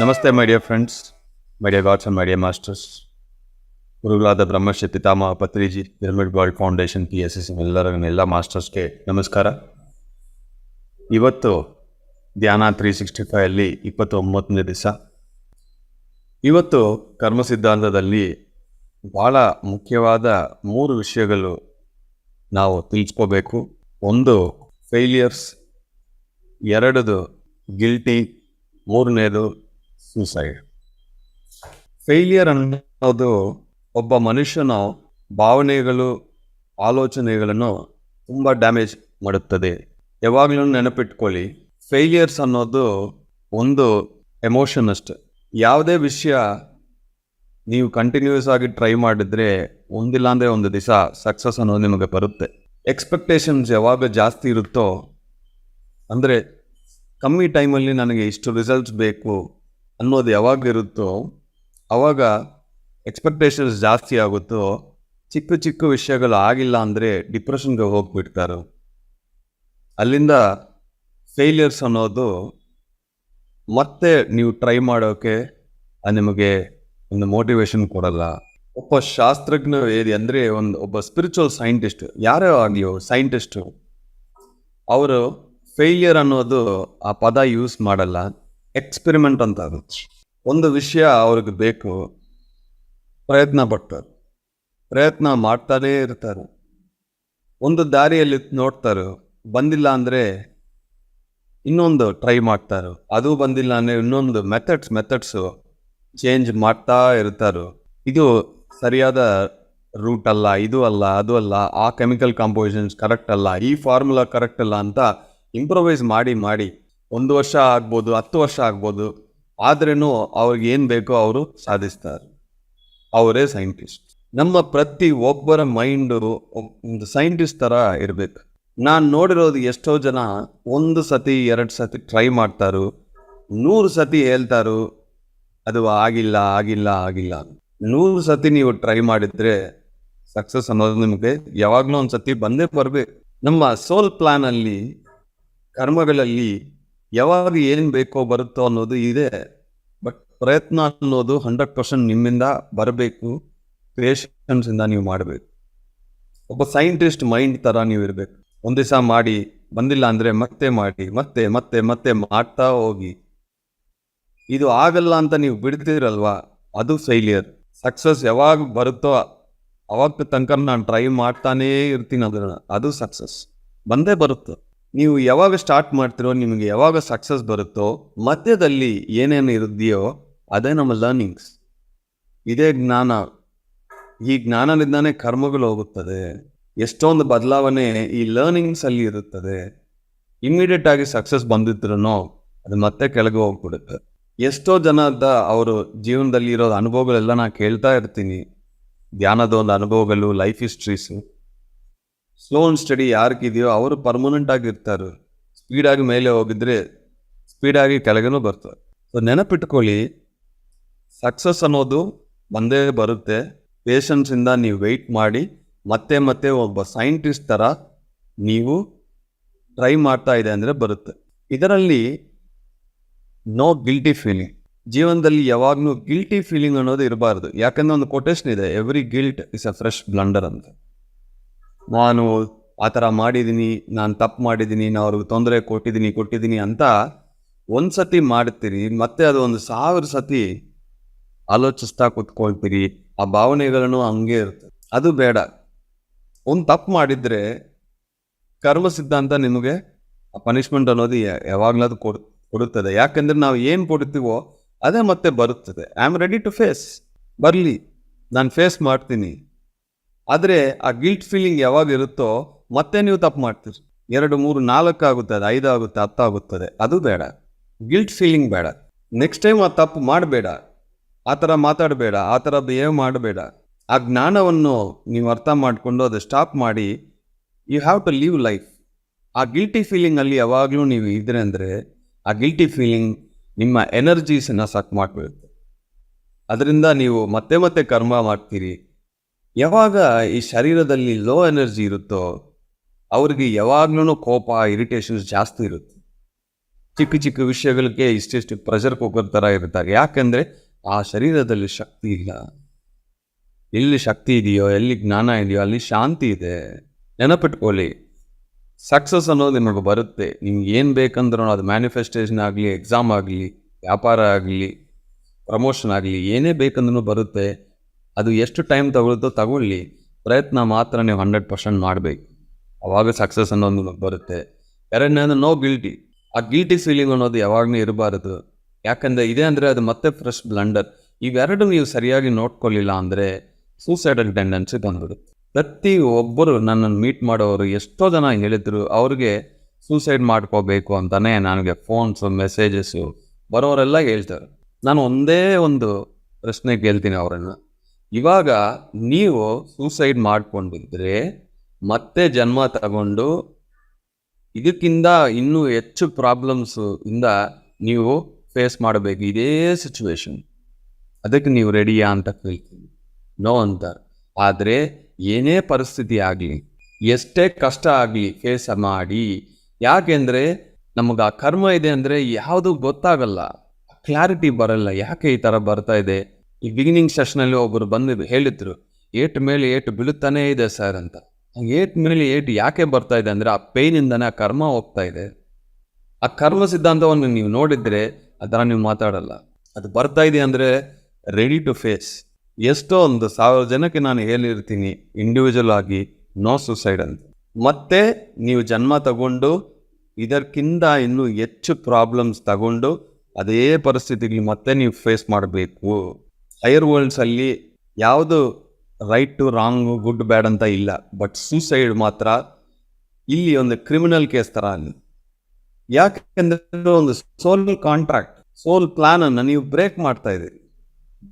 ನಮಸ್ತೆ my dear friends my dear gods and my dear masters ಗುರುಗಳಾದ Brahmashri Pitamaha Patriji pyramid world foundation P S S ಎಲ್ಲರ ಎಲ್ಲ ಮಾಸ್ಟರ್ಸ್ಗೆ ನಮಸ್ಕಾರ. ಇವತ್ತು ಧ್ಯಾನ ತ್ರೀ ಸಿಕ್ಸ್ಟಿ ಫೈವಲ್ಲಿ ಇಪ್ಪತ್ತೊಂಬತ್ತನೇ ದಿವಸ. ಇವತ್ತು ಕರ್ಮ ಸಿದ್ಧಾಂತದಲ್ಲಿ ಭಾಳ ಮುಖ್ಯವಾದ ಮೂರು ವಿಷಯಗಳು ನಾವು ತಿಳಿಸ್ಕೋಬೇಕು. ಒಂದು ಫೇಲಿಯರ್ಸ್ ಎರಡದು ಗಿಲ್ಟಿ ಮೂರನೇದು ಸೂಸೈಡ್ ಫೇಲಿಯರ್ ಅನ್ನೋದು ಒಬ್ಬ ಮನುಷ್ಯನ ಭಾವನೆಗಳು, ಆಲೋಚನೆಗಳನ್ನು ತುಂಬ ಡ್ಯಾಮೇಜ್ ಮಾಡುತ್ತದೆ. ಯಾವಾಗಲೂ ನೆನಪಿಟ್ಕೊಳ್ಳಿ ಫೇಲಿಯರ್ಸ್ ಅನ್ನೋದು ಒಂದು ಎಮೋಷನ್ ಅಷ್ಟೆ. ಯಾವುದೇ ವಿಷಯ ನೀವು ಕಂಟಿನ್ಯೂಸ್ ಆಗಿ ಟ್ರೈ ಮಾಡಿದರೆ ಒಂದಿಲ್ಲ ಅಂದರೆ ಒಂದು ದಿವಸ ಸಕ್ಸಸ್ ಅನ್ನೋದು ನಿಮಗೆ ಬರುತ್ತೆ. ಎಕ್ಸ್ಪೆಕ್ಟೇಷನ್ಸ್ ಯಾವಾಗ ಜಾಸ್ತಿ ಇರುತ್ತೋ, ಅಂದರೆ ಕಮ್ಮಿ ಟೈಮಲ್ಲಿ ನನಗೆ ಇಷ್ಟು ರಿಸಲ್ಟ್ಸ್ ಬೇಕು ಅನ್ನೋದು ಯಾವಾಗ ಇರುತ್ತೋ ಆವಾಗ ಎಕ್ಸ್ಪೆಕ್ಟೇಷನ್ಸ್ ಜಾಸ್ತಿ ಆಗುತ್ತೋ, ಚಿಕ್ಕ ಚಿಕ್ಕ ವಿಷಯಗಳು ಆಗಿಲ್ಲ ಅಂದರೆ ಡಿಪ್ರೆಷನ್ಗೆ ಹೋಗ್ಬಿಡ್ತಾರೆ. ಅಲ್ಲಿಂದ ಫೇಲಿಯರ್ಸ್ ಅನ್ನೋದು ಮತ್ತೆ ನೀವು ಟ್ರೈ ಮಾಡೋಕ್ಕೆ ಅದು ನಿಮಗೆ ಒಂದು ಮೋಟಿವೇಶನ್ ಕೊಡಲ್ಲ. ಒಬ್ಬ ಶಾಸ್ತ್ರಜ್ಞ ಏರಿ ಅಂದರೆ ಒಂದು ಒಬ್ಬ ಸ್ಪಿರಿಚುವಲ್ ಸೈಂಟಿಸ್ಟ್ ಯಾರೇ ಆಗಲಿ ಸೈಂಟಿಸ್ಟು ಅವರು ಫೇಲಿಯರ್ ಅನ್ನೋದು ಆ ಪದ ಯೂಸ್ ಮಾಡಲ್ಲ. ಎಕ್ಸ್ಪೆರಿಮೆಂಟ್ ಅಂತ ಅದು ಒಂದು ವಿಷಯ ಅವ್ರಿಗೆ ಬೇಕು, ಪ್ರಯತ್ನ ಪಡ್ತಾರೆ. ಪ್ರಯತ್ನ ಮಾಡ್ತಾನೇ ಇರ್ತಾರೆ. ಒಂದು ದಾರಿಯಲ್ಲಿ ನೋಡ್ತಾರೆ, ಬಂದಿಲ್ಲ ಅಂದರೆ ಇನ್ನೊಂದು ಟ್ರೈ ಮಾಡ್ತಾರೆ. ಅದು ಬಂದಿಲ್ಲ ಅಂದರೆ ಇನ್ನೊಂದು ಮೆಥಡ್ಸ್ ಮೆಥಡ್ಸು ಚೇಂಜ್ ಮಾಡ್ತಾ ಇರ್ತಾರೆ. ಇದು ಸರಿಯಾದ ರೂಟ್ ಅಲ್ಲ, ಇದು ಅಲ್ಲ, ಅದು ಅಲ್ಲ, ಆ ಕೆಮಿಕಲ್ ಕಾಂಪೋಸಿಷನ್ಸ್ ಕರೆಕ್ಟ್ ಅಲ್ಲ, ಈ ಫಾರ್ಮುಲಾ ಕರೆಕ್ಟ್ ಅಲ್ಲ ಅಂತ ಇಂಪ್ರೊವೈಸ್ ಮಾಡಿ ಮಾಡಿ ಒಂದು ವರ್ಷ ಆಗ್ಬೋದು, ಹತ್ತು ವರ್ಷ ಆಗ್ಬೋದು ಆದ್ರೂ ಅವ್ರಿಗೆ ಏನು ಬೇಕೋ ಅವರು ಸಾಧಿಸ್ತಾರೆ. ಅವರೇ ಸೈಂಟಿಸ್ಟ್ ನಮ್ಮ ಪ್ರತಿ ಒಬ್ಬರ ಮೈಂಡು ಒಂದು ಸೈಂಟಿಸ್ಟ್ ಥರ ಇರಬೇಕು. ನಾನು ನೋಡಿರೋದು ಎಷ್ಟೋ ಜನ ಒಂದು ಸತಿ, ಎರಡು ಸತಿ ಟ್ರೈ ಮಾಡ್ತಾರು, ನೂರು ಸತಿ ಹೇಳ್ತಾರು, ಅದು ಆಗಿಲ್ಲ ಆಗಿಲ್ಲ ಆಗಿಲ್ಲ. ನೂರು ಸತಿ ನೀವು ಟ್ರೈ ಮಾಡಿದ್ರೆ ಸಕ್ಸಸ್ ಅನ್ನೋದು ನಿಮಗೆ ಯಾವಾಗಲೂ ಒಂದು ಸತಿ ಬಂದೇ ಬರಬೇಕು. ನಮ್ಮ ಸೋಲ್ ಪ್ಲಾನಲ್ಲಿ ಕರ್ಮಗಳಲ್ಲಿ ಯಾವಾಗ ಏನು ಬೇಕೋ ಬರುತ್ತೋ ಅನ್ನೋದು ಇದೆ. ಬಟ್ ಪ್ರಯತ್ನ ಅನ್ನೋದು ಹಂಡ್ರೆಡ್ ಪರ್ಸೆಂಟ್ ನಿಮ್ಮಿಂದ ಬರಬೇಕು. ಇಂದ ನೀವು ಮಾಡಬೇಕು. ಒಬ್ಬ ಸೈಂಟಿಸ್ಟ್ ಮೈಂಡ್ ಥರ ನೀವು ಇರಬೇಕು. ಒಂದು ದಿವಸ ಮಾಡಿ, ಬಂದಿಲ್ಲ ಅಂದರೆ ಮತ್ತೆ ಮಾಡಿ, ಮತ್ತೆ ಮತ್ತೆ ಮತ್ತೆ ಮಾಡ್ತಾ ಹೋಗಿ. ಇದು ಆಗಲ್ಲ ಅಂತ ನೀವು ಬಿಡ್ತೀರಲ್ವಾ? ಅದು ಫೈಲಿಯರ್ ಸಕ್ಸಸ್ ಯಾವಾಗ ಬರುತ್ತೋ ಅವಾಗ ತನಕ ನಾನು ಟ್ರೈ ಮಾಡ್ತಾನೇ ಇರ್ತೀನಿ ಅದನ್ನ ಅದು ಸಕ್ಸಸ್ ಬಂದೇ ಬರುತ್ತೆ. ನೀವು ಯಾವಾಗ ಸ್ಟಾರ್ಟ್ ಮಾಡ್ತಿರೋ, ನಿಮಗೆ ಯಾವಾಗ ಸಕ್ಸಸ್ ಬರುತ್ತೋ, ಮಧ್ಯದಲ್ಲಿ ಏನೇನು ಇರುದೆಯೋ ಅದೇ ನಮ್ಮ ಲರ್ನಿಂಗ್ಸ್ ಇದೇ ಜ್ಞಾನ. ಈ ಜ್ಞಾನದಿಂದಾನೇ ಕರ್ಮಗಳು ಹೋಗುತ್ತದೆ. ಎಷ್ಟೊಂದು ಬದಲಾವಣೆ ಈ ಲರ್ನಿಂಗ್ಸ್ ಅಲ್ಲಿ ಇರುತ್ತದೆ. ಇಮ್ಮಿಡಿಯೇಟ್ ಆಗಿ ಸಕ್ಸಸ್ ಬಂದಿದ್ರೂ ಅದು ಮತ್ತೆ ಕೆಳಗೆ ಹೋಗ್ಬಿಡುತ್ತೆ. ಎಷ್ಟೋ ಜನದ ಅವರು ಜೀವನದಲ್ಲಿ ಇರೋ ಅನುಭವಗಳೆಲ್ಲ ನಾನು ಕೇಳ್ತಾ ಇರ್ತೀನಿ. ಧ್ಯಾನದ ಒಂದು ಅನುಭವಗಳು life histories slow and study ಯಾರಿಗಿದೆಯೋ ಅವರು ಪರ್ಮನೆಂಟ್ ಆಗಿರ್ತಾರೆ ಸ್ಪೀಡಾಗಿ ಮೇಲೆ ಹೋಗಿದ್ರೆ ಸ್ಪೀಡಾಗಿ ಕೆಳಗೇನೂ ಬರ್ತಾರೆ. ಸೊ ನೆನಪಿಟ್ಕೊಳ್ಳಿ ಸಕ್ಸಸ್ ಅನ್ನೋದು ಬಂದೇ ಬರುತ್ತೆ. ಪೇಷನ್ಸಿಂದ ನೀವು ವೆಯ್ಟ್ ಮಾಡಿ, ಮತ್ತೆ ಮತ್ತೆ ಒಬ್ಬ ಸೈಂಟಿಸ್ಟ್ ಥರ ನೀವು ಟ್ರೈ ಮಾಡ್ತಾ ಇದೆ ಅಂದರೆ ಬರುತ್ತೆ. ಇದರಲ್ಲಿ ನೋ ಗಿಲ್ಟಿ ಫೀಲಿಂಗ್ ಜೀವನದಲ್ಲಿ ಯಾವಾಗಲೂ ಗಿಲ್ಟಿ ಫೀಲಿಂಗ್ ಅನ್ನೋದು ಇರಬಾರ್ದು. ಯಾಕಂದ್ರೆ ಒಂದು ಕೊಟೇಶನ್ ಇದೆ every guilt is a fresh blunder ಅಂತ. ನಾನು ಆ ಥರ ಮಾಡಿದ್ದೀನಿ, ನಾನು ತಪ್ಪು ಮಾಡಿದ್ದೀನಿ ನಾನು ಅವ್ರಿಗೆ ತೊಂದರೆ ಕೊಟ್ಟಿದ್ದೀನಿ ಕೊಟ್ಟಿದ್ದೀನಿ ಅಂತ ಒಂದು ಸತಿ ಮಾಡ್ತೀರಿ, ಮತ್ತೆ ಅದು ಒಂದು ಸಾವಿರ ಸತಿ ಆಲೋಚಿಸ್ತಾ ಕೂತ್ಕೊಳ್ತೀರಿ, ಆ ಭಾವನೆಗಳನ್ನು ಹಂಗೆ ಇರುತ್ತೆ ಅದು ಬೇಡ. ಒಂದು ತಪ್ಪು ಮಾಡಿದರೆ ಕರ್ಮ ಸಿದ್ಧಾಂತ ನಿಮಗೆ ಆ ಪನಿಷ್ಮೆಂಟ್ ಅನ್ನೋದು ಯಾ- ಅದು ಕೊಡ್, ಕೊಡುತ್ತದೆ. ಯಾಕಂದರೆ ನಾವು ಏನು ಕೊಡ್ತೀವೋ ಅದೇ ಮತ್ತೆ ಬರುತ್ತದೆ. I am ready to face ಬರಲಿ. ನಾನು ಫೇಸ್ ಮಾಡ್ತೀನಿ. ಆದರೆ ಆ ಗಿಲ್ಟ್ ಫೀಲಿಂಗ್ ಯಾವಾಗ ಇರುತ್ತೋ ಮತ್ತೆ ನೀವು ತಪ್ಪು ಮಾಡ್ತೀರಿ. ಎರಡು, ಮೂರು, ನಾಲ್ಕು ಅದು ಐದು ಆಗುತ್ತೆ, ಹತ್ತು ಆಗುತ್ತದೆ. ಅದು ಬೇಡ. ಗಿಲ್ಟ್ ಫೀಲಿಂಗ್ ಬೇಡ. ನೆಕ್ಸ್ಟ್ ಟೈಮ್ ಆ ತಪ್ಪು ಮಾಡಬೇಡ. ಆ ಥರ ಮಾತಾಡಬೇಡ. ಆ ಥರ ಬಿಹೇವ್ ಮಾಡಬೇಡ. ಆ ಜ್ಞಾನವನ್ನು ನೀವು ಅರ್ಥ ಮಾಡಿಕೊಂಡು ಅದು ಸ್ಟಾಪ್ ಮಾಡಿ you have to leave life ಆ ಗಿಲ್ಟಿ ಫೀಲಿಂಗಲ್ಲಿ ಯಾವಾಗಲೂ ನೀವು ಇದ್ರೆ ಅಂದರೆ, ಆ ಗಿಲ್ಟಿ ಫೀಲಿಂಗ್ ನಿಮ್ಮ ಎನರ್ಜೀಸನ್ನು ಸಕ್ ಮಾಡಿಬಿಡುತ್ತೆ. ಅದರಿಂದ ನೀವು ಮತ್ತೆ ಮತ್ತೆ ಕರ್ಮ ಮಾಡ್ತೀರಿ. ಯಾವಾಗ ಈ ಶರೀರದಲ್ಲಿ ಲೋ ಎನರ್ಜಿ ಇರುತ್ತೋ, ಅವ್ರಿಗೆ ಯಾವಾಗ್ಲೂ ಕೋಪ ಇರಿಟೇಷನ್ಸ್ ಜಾಸ್ತಿ ಇರುತ್ತೆ. ಚಿಕ್ಕ ಚಿಕ್ಕ ವಿಷಯಗಳಿಗೆ ಇಷ್ಟಿಷ್ಟು ಪ್ರೆಷರ್ ಕುಕ್ಕರ್ ಥರ ಇರ್ತಾರೆ. ಯಾಕೆಂದರೆ ಆ ಶರೀರದಲ್ಲಿ ಶಕ್ತಿ ಇಲ್ಲ. ಎಲ್ಲಿ ಶಕ್ತಿ ಇದೆಯೋ, ಎಲ್ಲಿ ಜ್ಞಾನ ಇದೆಯೋ, ಅಲ್ಲಿ ಶಾಂತಿ ಇದೆ. ನೆನಪಿಟ್ಕೊಳ್ಳಿ. ಸಕ್ಸಸ್ ಅನ್ನೋದು ನಿಮಗೆ ಬರುತ್ತೆ. ನಿಮ್ಗೆ ಏನು ಬೇಕಂದ್ರೂ ಅದು ಮ್ಯಾನಿಫೆಸ್ಟೇಷನ್ ಆಗಲಿ ಎಕ್ಸಾಮ್ ಆಗಲಿ, ವ್ಯಾಪಾರ ಆಗಲಿ ಪ್ರಮೋಷನ್ ಆಗಲಿ, ಏನೇ ಬೇಕಂದ್ರೂ ಬರುತ್ತೆ. ಅದು ಎಷ್ಟು ಟೈಮ್ ತಗೊಳ್ತೋ ತಗೊಳ್ಳಿ. ಪ್ರಯತ್ನ ಮಾತ್ರ ನೀವು ಹಂಡ್ರೆಡ್ ಪರ್ಸೆಂಟ್ ಮಾಡಬೇಕು. ಅವಾಗ ಸಕ್ಸಸ್ ಅನ್ನೋದು ಬರುತ್ತೆ. ಎರಡನೇದು ನೋ ಗಿಲ್ಟಿ ಆ ಗಿಲ್ಟಿ ಫೀಲಿಂಗ್ ಅನ್ನೋದು ಯಾವಾಗಲೂ ಇರಬಾರದು. ಯಾಕಂದರೆ ಇದೆ ಅಂದರೆ ಅದು ಮತ್ತೆ ಫ್ರೆಶ್ ಬ್ಲಂಡರ್ ಇವೆರಡು ನೀವು ಸರಿಯಾಗಿ ನೋಡ್ಕೊಳ್ಳಿಲ್ಲ ಅಂದರೆ ಸೂಸೈಡಲ್ ಟೆಂಡೆನ್ಸಿ ಬಂದ್ಬಿಡುತ್ತೆ. ಪ್ರತಿ ಒಬ್ಬರು ನನ್ನನ್ನು ಮೀಟ್ ಮಾಡೋರು ಎಷ್ಟೋ ಜನ ಹೇಳಿದ್ರು, ಅವ್ರಿಗೆ ಸೂಸೈಡ್ ಮಾಡ್ಕೋಬೇಕು ಅಂತಲೇ ನನಗೆ ಫೋನ್ಸು ಮೆಸೇಜಸ್ಸು ಬರೋರೆಲ್ಲ ಹೇಳ್ತಾರೆ. ನಾನು ಒಂದೇ ಒಂದು ಪ್ರಶ್ನೆ ಕೇಳ್ತೀನಿ ಅವರನ್ನು. ಇವಾಗ ನೀವು ಸೂಸೈಡ್ ಮಾಡ್ಕೊಂಡಿದ್ರೆ ಮತ್ತೆ ಜನ್ಮ ತಗೊಂಡು ಇದಕ್ಕಿಂತ ಇನ್ನೂ ಹೆಚ್ಚು ಪ್ರಾಬ್ಲಮ್ಸ್ ಇಂದ ನೀವು ಫೇಸ್ ಮಾಡಬೇಕು. ಇದೇ ಸಿಚುವೇಶನ್ ಅದಕ್ಕೆ ನೀವು ರೆಡಿಯಾ ಅಂತ ಕೇಳ್ತೀನಿ. ನೋ ಅಂತ ಆದರೆ ಏನೇ ಪರಿಸ್ಥಿತಿ ಆಗಲಿ, ಎಷ್ಟೇ ಕಷ್ಟ ಆಗಲಿ ಫೇಸ್ ಮಾಡಿ. ಯಾಕೆಂದರೆ ನಮಗೆ ಆ ಕರ್ಮ ಇದೆ ಅಂದರೆ ಯಾವುದು ಗೊತ್ತಾಗಲ್ಲ. ಕ್ಲಾರಿಟಿ ಬರಲ್ಲ. ಯಾಕೆ ಈ ಥರ ಬರ್ತಾ ಇದೆ? ಈ ಬಿಗಿನಿಂಗ್ ಸೆಷನಲ್ಲಿ ಒಬ್ಬರು ಬಂದು ಹೇಳಿದ್ರು, ಏಟ್ ಮೇಲೆ ಏಟು ಬೀಳುತ್ತಾನೇ ಇದೆ ಸರ್ ಅಂತ. ಏಟ್ ಮೇಲೆ ಏಟು ಯಾಕೆ ಬರ್ತಾ ಇದೆ ಅಂದರೆ, ಆ ಪೇಯ್ನಿಂದನೇ ಆ ಕರ್ಮ ಹೋಗ್ತಾ ಇದೆ. ಆ ಕರ್ಮ ಸಿದ್ಧಾಂತವನ್ನು ನೀವು ನೋಡಿದ್ರೆ, ಅದರ ನೀವು ಮಾತಾಡಲ್ಲ. ಅದು ಬರ್ತಾ ಇದೆ ಅಂದರೆ ರೆಡಿ ಟು ಫೇಸ್ ಎಷ್ಟೋ ಒಂದು ಸಾವಿರ ಜನಕ್ಕೆ ನಾನು ಹೇಳಿರ್ತೀನಿ ಇಂಡಿವಿಜುವಲ್ ಆಗಿ ನೋ ಸುಸೈಡ್ ಅಂತ. ಮತ್ತೆ ನೀವು ಜನ್ಮ ತಗೊಂಡು, ಇದಕ್ಕಿಂತ ಇನ್ನೂ ಹೆಚ್ಚು ಪ್ರಾಬ್ಲಮ್ಸ್ ತಗೊಂಡು, ಅದೇ ಪರಿಸ್ಥಿತಿಗೆ ಮತ್ತೆ ನೀವು ಫೇಸ್ ಮಾಡಬೇಕು. ಹೈಯರ್ ವರ್ಲ್ಡ್ಸ್ ಅಲ್ಲಿ ಯಾವುದು right to wrong good bad ಅಂತ ಇಲ್ಲ. ಬಟ್ ಸೂಸೈಡ್ ಮಾತ್ರ ಇಲ್ಲಿ ಒಂದು ಕ್ರಿಮಿನಲ್ ಕೇಸ್ ತರ ಅಲ್ಲಿ. ಯಾಕೆಂದ್ರೆ ಒಂದು ಸೋಲ್ ಕಾಂಟ್ರಾಕ್ಟ್ ಸೋಲ್ ಪ್ಲಾನ್ ಅನ್ನು ನೀವು ಬ್ರೇಕ್ ಮಾಡ್ತಾ ಇದ್ದೀರಿ.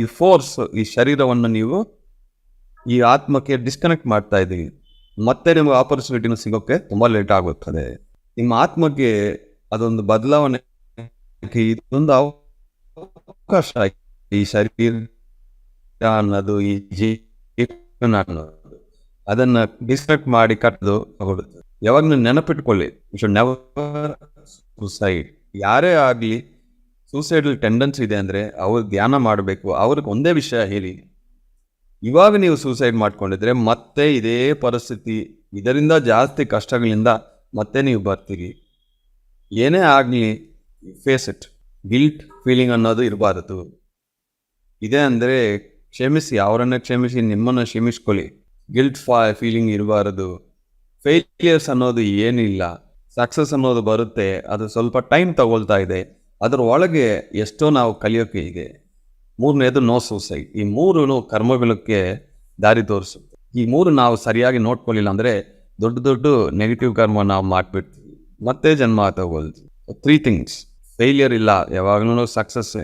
ಈ ಫೋರ್ಸ್ ಈ ಶರೀರವನ್ನು ನೀವು ಈ ಆತ್ಮಕ್ಕೆ ಡಿಸ್ಕನೆಕ್ಟ್ ಮಾಡ್ತಾ ಇದ್ದೀವಿ ಮತ್ತೆ ನಿಮಗೆ ಆಪರ್ಚುನಿಟಿನ ಸಿಗೋಕ್ಕೆ ತುಂಬ ಲೇಟ್ ಆಗುತ್ತದೆ. ನಿಮ್ಮ ಆತ್ಮಕ್ಕೆ ಅದೊಂದು ಬದಲಾವಣೆ ಇದೊಂದು ಅವಕಾಶ ಈ ಶರೀರ ಅನ್ನೋದು, ಈ ಜೀವನ ಅನ್ನೋದು ಅದನ್ನ ಡಿಸ್ಟ್ರಕ್ಟ್ ಮಾಡಿ ಕಟ್ಟದು ಯಾವಾಗಲೂ ಯಾವಾಗ ನೆನಪಿಟ್ಕೊಳ್ಳಿ ಶುಡ್ ನೆವರ್ ಸುಸೈಡ್ ಯಾರೇ ಆಗಲಿ ಸೂಸೈಡಲ್ ಟೆಂಡೆನ್ಸಿ ಇದೆ ಅಂದರೆ ಅವ್ರು ಧ್ಯಾನ ಮಾಡಬೇಕು. ಅವ್ರಿಗೆ ಒಂದೇ ವಿಷಯ ಹೇಳಿ. ಇವಾಗ ನೀವು ಸೂಸೈಡ್ ಮಾಡ್ಕೊಂಡಿದ್ರೆ ಮತ್ತೆ ಇದೇ ಪರಿಸ್ಥಿತಿ. ಇದರಿಂದ ಜಾಸ್ತಿ ಕಷ್ಟಗಳಿಂದ ಮತ್ತೆ ನೀವು ಬರ್ತೀರಿ. ಏನೇ ಆಗಲಿ ಫೇಸ್ ಇಟ್ ಗಿಲ್ಟ್ ಫೀಲಿಂಗ್ ಅನ್ನೋದು ಇರಬಾರದು. ಇದೆ ಅಂದರೆ ಕ್ಷಮಿಸಿ, ಅವರನ್ನು ಕ್ಷಮಿಸಿ, ನಿಮ್ಮನ್ನು ಕ್ಷಮಿಸ್ಕೊಳ್ಳಿ. ಗಿಲ್ಟ್ ಫಾ ಫೀಲಿಂಗ್ ಇರಬಾರದು. ಫೇಲಿಯರ್ಸ್ ಅನ್ನೋದು ಏನಿಲ್ಲ. ಸಕ್ಸಸ್ ಅನ್ನೋದು ಬರುತ್ತೆ. ಅದು ಸ್ವಲ್ಪ ಟೈಮ್ ತಗೊಳ್ತಾ ಇದೆ. ಅದರ ಒಳಗೆ ಎಷ್ಟೋ ನಾವು ಕಲಿಯೋಕೆ ಇದೆ. ಮೂರನೇದು ನೋ ಸೂಸೈಡ್ ಈ ಮೂರು ಕರ್ಮಗಳಕ್ಕೆ ದಾರಿ ತೋರಿಸುತ್ತೆ. ಈ ಮೂರು ನಾವು ಸರಿಯಾಗಿ ನೋಡ್ಕೊಳ್ಳಿಲ್ಲ ಅಂದರೆ ದೊಡ್ಡ ದೊಡ್ಡ ನೆಗೆಟಿವ್ ಕರ್ಮ ನಾವು ಮಾಡಿಬಿಡ್ತೀವಿ. ಮತ್ತೆ ಜನ್ಮ ತಗೊಳ್ತೀವಿ. ತ್ರೀ ಥಿಂಗ್ಸ್ ಫೇಲಿಯರ್ ಇಲ್ಲ. ಯಾವಾಗಲೂ ಸಕ್ಸಸ್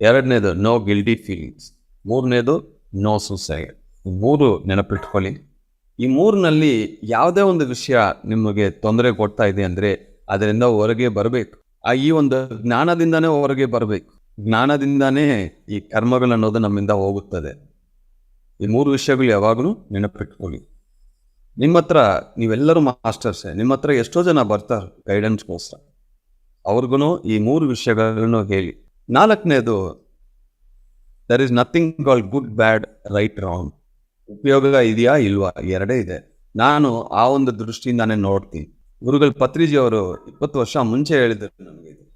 ಎರಡನೇದು ನೋ ಗಿಲ್ಟಿ ಫೀಲಿಂಗ್ಸ್ ಮೂರನೇದು ನೋ ಸೂಸೈಡ್ ಮೂರು ನೆನಪಿಟ್ಕೊಳ್ಳಿ. ಈ ಮೂರಿನಲ್ಲಿ ಯಾವುದೇ ಒಂದು ವಿಷಯ ನಿಮಗೆ ತೊಂದರೆ ಕೊಡ್ತಾ ಇದೆ ಅಂದರೆ ಅದರಿಂದ ಹೊರಗೆ ಬರಬೇಕು. ಆ ಈ ಒಂದು ಜ್ಞಾನದಿಂದನೇ ಹೊರಗೆ ಬರಬೇಕು. ಜ್ಞಾನದಿಂದನೇ ಈ ಕರ್ಮಗಳು ಅನ್ನೋದು ನಮ್ಮಿಂದ ಹೋಗುತ್ತದೆ. ಈ ಮೂರು ವಿಷಯಗಳು ಯಾವಾಗಲೂ ನೆನಪಿಟ್ಕೊಳ್ಳಿ. ನಿಮ್ಮ ಹತ್ರ, ನೀವೆಲ್ಲರೂ ಮಾಸ್ಟರ್ಸೇ, ನಿಮ್ಮ ಹತ್ರ ಎಷ್ಟೋ ಜನ ಬರ್ತಾರೆ ಗೈಡೆನ್ಸ್ಗೋಸ್ಕರ ಅವ್ರಿಗೂ ಈ ಮೂರು ವಿಷಯಗಳನ್ನು ಹೇಳಿ. ನಾಲ್ಕನೇದು there is nothing call good bad right wrong ಉಪಯೋಗ ಇದೆಯಾ ಇಲ್ವಾ? ಎರಡೇ ಇದೆ. ನಾನು ಆ ಒಂದು ದೃಷ್ಟಿಯಿಂದಾನೇ ನೋಡ್ತೀನಿ. ಗುರುಗಳು ಪತ್ರಿಜಿ ಅವರು ಇಪ್ಪತ್ತು ವರ್ಷ ಮುಂಚೆ ಹೇಳಿದ್ರು ನನಗೆ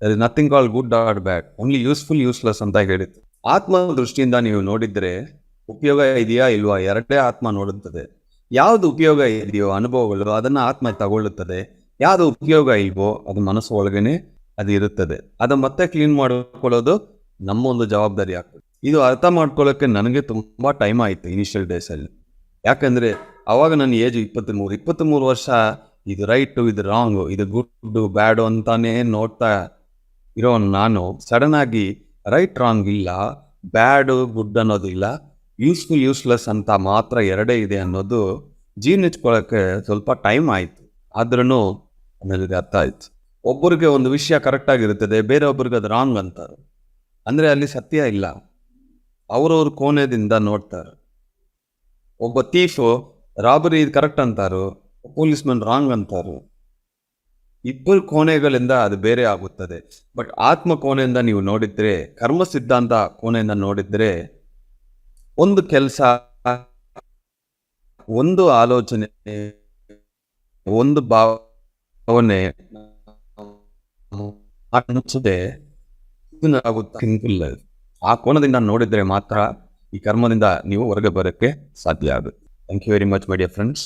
there is nothing call good or bad only useful useless ಅಂತ ಹೇಳಿದ್ರು. ಆತ್ಮ ದೃಷ್ಟಿಯಿಂದ ನೀವು ನೋಡಿದರೆ ಉಪಯೋಗ ಇದೆಯಾ ಇಲ್ವಾ? ಎರಡೇ ಆತ್ಮ ನೋಡುತ್ತದೆ. ಯಾವುದು ಉಪಯೋಗ ಇದೆಯೋ, ಅನುಭವಗಳು ಅದನ್ನು ಆತ್ಮ ತಗೊಳ್ಳುತ್ತದೆ. ಯಾವುದು ಉಪಯೋಗ ಇಲ್ವೋ, ಅದು ಮನಸ್ಸು ಒಳಗೇನೆ ಅದು ಇರುತ್ತದೆ. ಅದು ಮತ್ತೆ ಕ್ಲೀನ್ ಮಾಡ್ಕೊಳ್ಳೋದು ನಮ್ಮ ಒಂದು ಜವಾಬ್ದಾರಿ ಆಗ್ತದೆ. ಇದು ಅರ್ಥ ಮಾಡ್ಕೊಳ್ಳೋಕ್ಕೆ ನನಗೆ ತುಂಬ ಟೈಮ್ ಆಯಿತು ಇನಿಷಿಯಲ್ ಡೇಸಲ್ಲಿ ಯಾಕಂದರೆ ಆವಾಗ ನನ್ನ ಏಜ್ ಇಪ್ಪತ್ತ್ಮೂರು ಇಪ್ಪತ್ತ್ಮೂರು ವರ್ಷ ಇದು ರೈಟು ಇದು ರಾಂಗು ಇದು ಗುಡ್ಡು ಬ್ಯಾಡು ಅಂತಾನೇ ನೋಡ್ತಾ ಇರೋ ನಾನು. ಸಡನ್ ಆಗಿ ರೈಟ್ ರಾಂಗ್ ಇಲ್ಲ ಬ್ಯಾಡು ಗುಡ್ ಅನ್ನೋದು ಇಲ್ಲ ಯೂಸ್ಫುಲ್ ಯೂಸ್ಲೆಸ್ ಅಂತ ಮಾತ್ರ ಎರಡೇ ಇದೆ ಅನ್ನೋದು ಜೀರ್ಣಿಸ್ಕೊಳ್ಳೋಕ್ಕೆ ಸ್ವಲ್ಪ ಟೈಮ್ ಆಯಿತು. ಆದ್ರೂ ನನಗೆ ಅರ್ಥ ಆಯ್ತು. ಒಬ್ಬರಿಗೆ ಒಂದು ವಿಷಯ ಕರೆಕ್ಟಾಗಿರುತ್ತದೆ ಬೇರೆಯೊಬ್ಬರಿಗೆ ಅದು ರಾಂಗ್ ಅಂತಾರೆ. ಅಂದರೆ ಅಲ್ಲಿ ಸತ್ಯ ಇಲ್ಲ. ಅವರವ್ರ ಕೋಣೆದಿಂದ ನೋಡ್ತಾರೆ. ಒಬ್ಬ ತೀಫು ರಾಬರಿ ಇದು ಕರೆಕ್ಟ್ ಅಂತಾರು ಪೊಲೀಸ್ ಮನ್ ರಾಂಗ್ ಅಂತಾರು, ಇಬ್ಬರು ಕೋಣೆಗಳಿಂದ ಅದು ಬೇರೆ ಆಗುತ್ತದೆ. ಬಟ್ ಆತ್ಮ ಕೋಣೆಯಿಂದ ನೀವು ನೋಡಿದ್ರೆ, ಕರ್ಮ ಸಿದ್ಧಾಂತ ಕೋಣೆಯಿಂದ ನೋಡಿದ್ರೆ, ಒಂದು ಕೆಲಸ, ಒಂದು ಆಲೋಚನೆ, ಒಂದು ಭಾವನೆ ಅನಿಸುತ್ತೆ ಆಗುತ್ತಿಲ್ಲ ಆ ಕೋನದಿಂದ ನೋಡಿದ್ರೆ ಮಾತ್ರ ಈ ಕರ್ಮದಿಂದ ನೀವು ಹೊರಗೆ ಬರೋಕ್ಕೆ ಸಾಧ್ಯ ಆಗುತ್ತೆ thank you very much my dear friends